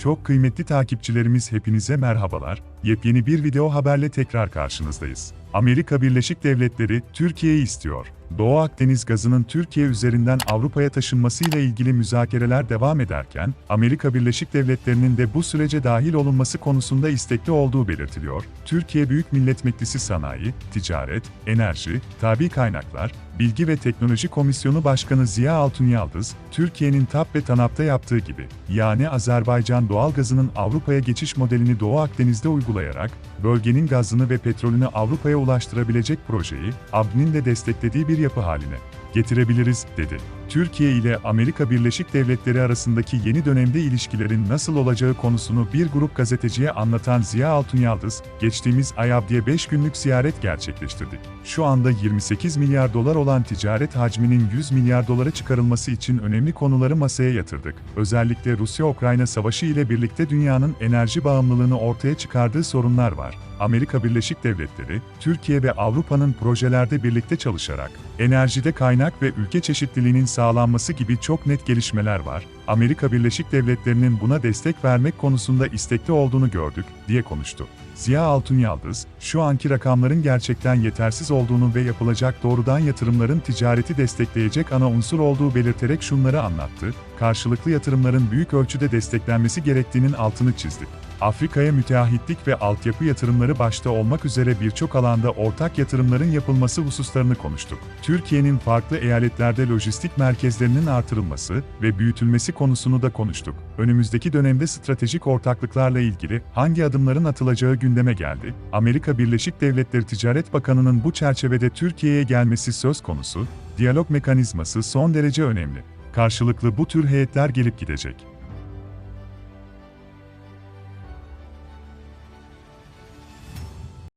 Çok kıymetli takipçilerimiz hepinize merhabalar. Yepyeni bir video haberle tekrar karşınızdayız. Amerika Birleşik Devletleri Türkiye'yi istiyor. Doğu Akdeniz gazının Türkiye üzerinden Avrupa'ya taşınmasıyla ilgili müzakereler devam ederken, Amerika Birleşik Devletleri'nin de bu sürece dahil olunması konusunda istekli olduğu belirtiliyor. Türkiye Büyük Millet Meclisi Sanayi, Ticaret, Enerji, Tabi Kaynaklar, Bilgi ve Teknoloji Komisyonu Başkanı Ziya Altunyaldız, Türkiye'nin TAP ve TANAP'ta yaptığı gibi, yani Azerbaycan doğalgazının Avrupa'ya geçiş modelini Doğu Akdeniz'de uygulayarak, bölgenin gazını ve petrolünü Avrupa'ya ulaştırabilecek projeyi, ABD'nin de desteklediği bir yapı haline getirebiliriz, dedi. Türkiye ile Amerika Birleşik Devletleri arasındaki yeni dönemde ilişkilerin nasıl olacağı konusunu bir grup gazeteciye anlatan Ziya Altunyaldız, geçtiğimiz ay Abdi'ye 5 günlük ziyaret gerçekleştirdik. Şu anda 28 milyar dolar olan ticaret hacminin 100 milyar dolara çıkarılması için önemli konuları masaya yatırdık. Özellikle Rusya-Ukrayna savaşı ile birlikte dünyanın enerji bağımlılığını ortaya çıkardığı sorunlar var. Amerika Birleşik Devletleri, Türkiye ve Avrupa'nın projelerde birlikte çalışarak, enerjide kaynak ve ülke çeşitliliğinin sağlanması gibi çok net gelişmeler var. Amerika Birleşik Devletleri'nin buna destek vermek konusunda istekli olduğunu gördük, diye konuştu. Ziya Altunyaldız, şu anki rakamların gerçekten yetersiz olduğunu ve yapılacak doğrudan yatırımların ticareti destekleyecek ana unsur olduğu belirterek şunları anlattı, karşılıklı yatırımların büyük ölçüde desteklenmesi gerektiğinin altını çizdi. Afrika'ya müteahhitlik ve altyapı yatırımları başta olmak üzere birçok alanda ortak yatırımların yapılması hususlarını konuştuk. Türkiye'nin farklı eyaletlerde lojistik merkezlerinin artırılması ve büyütülmesi konusunu da konuştuk. Önümüzdeki dönemde stratejik ortaklıklarla ilgili hangi adımların atılacağı gündeme geldi. Amerika Birleşik Devletleri Ticaret Bakanı'nın bu çerçevede Türkiye'ye gelmesi söz konusu, diyalog mekanizması son derece önemli. Karşılıklı bu tür heyetler gelip gidecek.